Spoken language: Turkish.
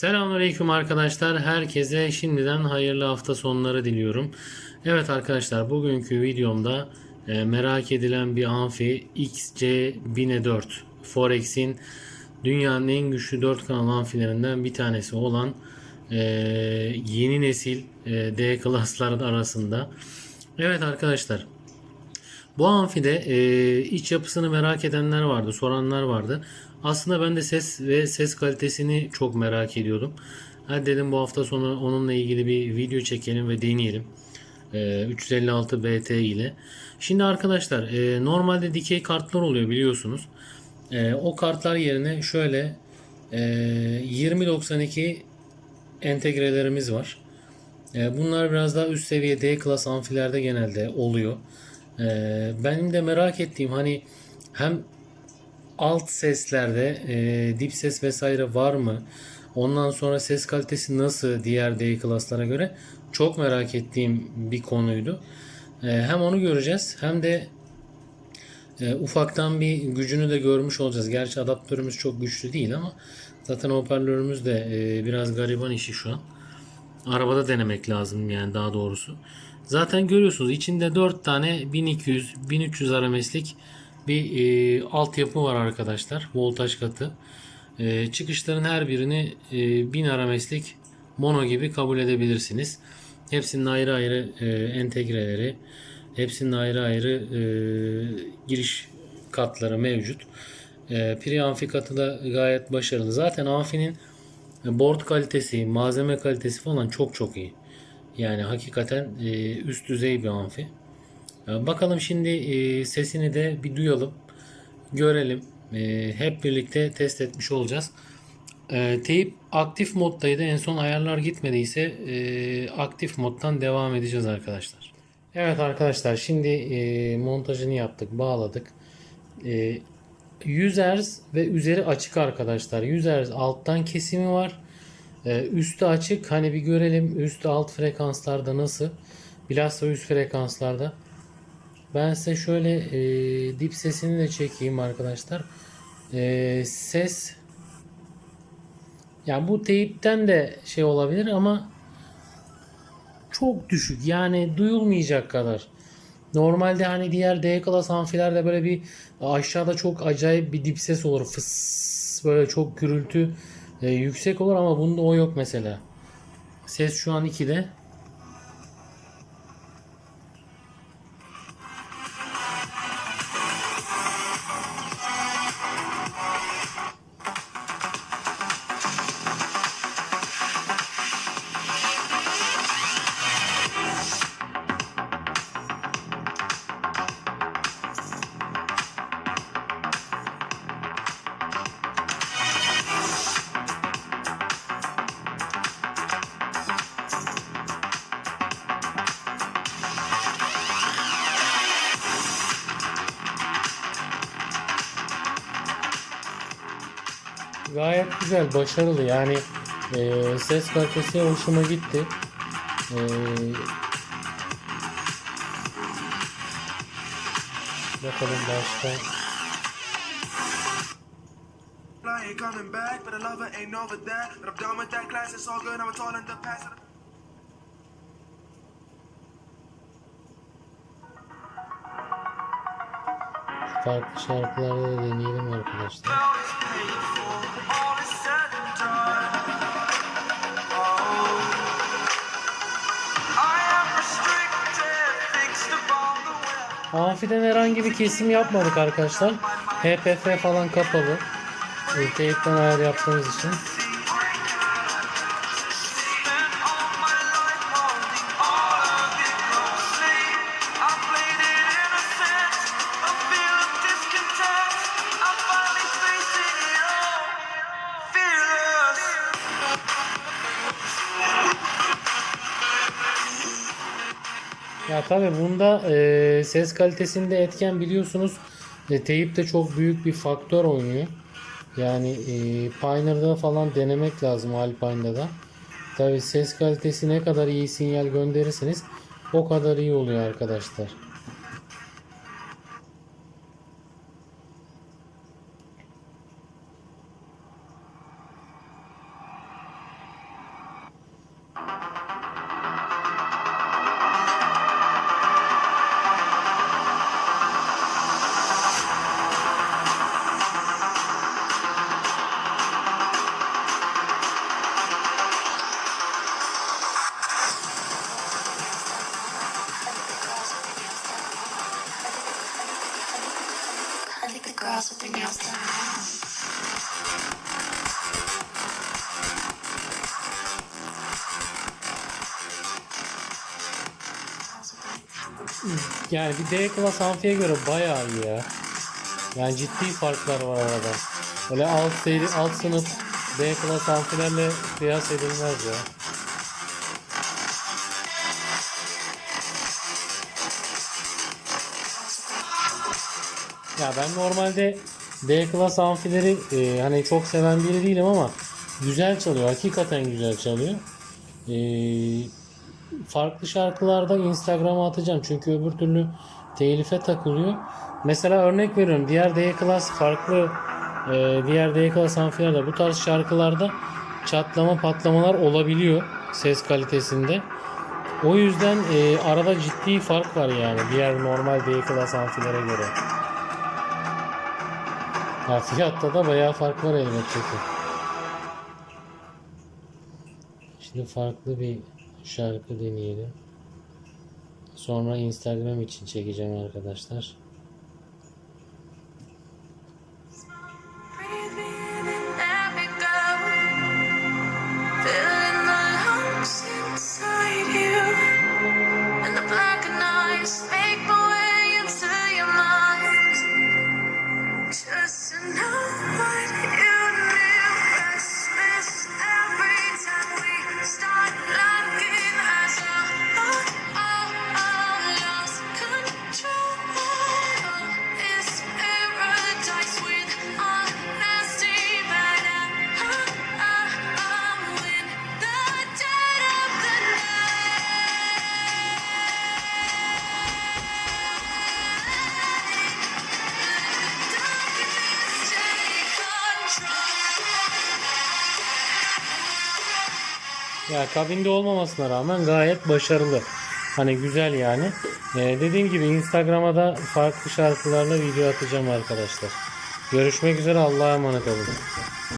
Selamünaleyküm arkadaşlar. Herkese şimdiden hayırlı hafta sonları diliyorum. Evet arkadaşlar bugünkü videomda e, merak edilen bir amfi XC1004 Forex'in dünyanın en güçlü 4 kanal amfilerinden bir tanesi olan e, yeni nesil e, D klasların arasında. Evet arkadaşlar bu amfide e, iç yapısını merak edenler vardı, soranlar vardı. Aslında ben de ses ve ses kalitesini çok merak ediyordum. Hadi dedim bu hafta sonu onunla ilgili bir video çekelim ve deneyelim. E, 356 BT ile. Şimdi arkadaşlar e, normalde dikey kartlar oluyor biliyorsunuz. E, o kartlar yerine şöyle e, 2092 entegrelerimiz var. E, bunlar biraz daha üst seviye D klas amfilerde genelde oluyor. Ee, benim de merak ettiğim hani hem alt seslerde e, dip ses vesaire var mı? Ondan sonra ses kalitesi nasıl diğer D klaslara göre çok merak ettiğim bir konuydu. Ee, hem onu göreceğiz hem de e, ufaktan bir gücünü de görmüş olacağız. Gerçi adaptörümüz çok güçlü değil ama zaten hoparlörümüz de e, biraz gariban işi şu an. Arabada denemek lazım yani daha doğrusu. Zaten görüyorsunuz içinde 4 tane 1200-1300 RMS'lik bir e, altyapı var arkadaşlar. Voltaj katı. E, çıkışların her birini e, 1000 RMS'lik mono gibi kabul edebilirsiniz. Hepsinin ayrı ayrı e, entegreleri, hepsinin ayrı ayrı e, giriş katları mevcut. E, Pri amfi katı da gayet başarılı. Zaten amfinin board kalitesi, malzeme kalitesi falan çok çok iyi. Yani hakikaten e, üst düzey bir amfi. E, bakalım şimdi e, sesini de bir duyalım. Görelim. E, hep birlikte test etmiş olacağız. E, teyip aktif moddaydı. En son ayarlar gitmediyse e, aktif moddan devam edeceğiz arkadaşlar. Evet arkadaşlar şimdi e, montajını yaptık. Bağladık. E, 100 Hz ve üzeri açık arkadaşlar. 100 Hz alttan kesimi var. Ee, üstü açık. Hani bir görelim üstü alt frekanslarda nasıl. Bilhassa üst frekanslarda. Ben size şöyle e, dip sesini de çekeyim arkadaşlar. E, ses yani bu teyipten de şey olabilir ama çok düşük. Yani duyulmayacak kadar. Normalde hani diğer D klas amfilerde böyle bir aşağıda çok acayip bir dip ses olur. Fıs böyle çok gürültü e, yüksek olur ama bunda o yok mesela. Ses şu an 2'de. Gayet güzel, başarılı. Yani e, ses kalitesi hoşuma gitti. E, bakalım başka. I ain't coming back, but Amfiden herhangi bir kesim yapmadık arkadaşlar. HPF falan kapalı. E, Teyipten ayar yaptığımız için. Ya tabi bunda e, ses kalitesinde etken biliyorsunuz e, teyip de çok büyük bir faktör oynuyor. Yani e, Pioneer'da falan denemek lazım Alpine'da da. Tabi ses kalitesi ne kadar iyi sinyal gönderirseniz o kadar iyi oluyor arkadaşlar. Yani bir D klas amfiye göre bayağı iyi ya. Yani ciddi farklar var arada. Öyle alt seri, alt sınıf D klas amfilerle kıyas edilmez ya. Ya ben normalde D klas amfileri e, hani çok seven biri değilim ama güzel çalıyor. Hakikaten güzel çalıyor. E, farklı şarkılarda Instagram'a atacağım. Çünkü öbür türlü telife takılıyor. Mesela örnek veriyorum. Diğer D klas farklı e, diğer D klas amfilerde bu tarz şarkılarda çatlama patlamalar olabiliyor ses kalitesinde. O yüzden e, arada ciddi fark var yani diğer normal D klas amfilere göre. Ya fiyatta da bayağı fark var elbette ki. Şimdi farklı bir şarkı deneyelim. Sonra Instagram için çekeceğim arkadaşlar. Ya kabinde olmamasına rağmen gayet başarılı. Hani güzel yani. Ee, dediğim gibi Instagram'a da farklı şarkılarla video atacağım arkadaşlar. Görüşmek üzere Allah'a emanet olun.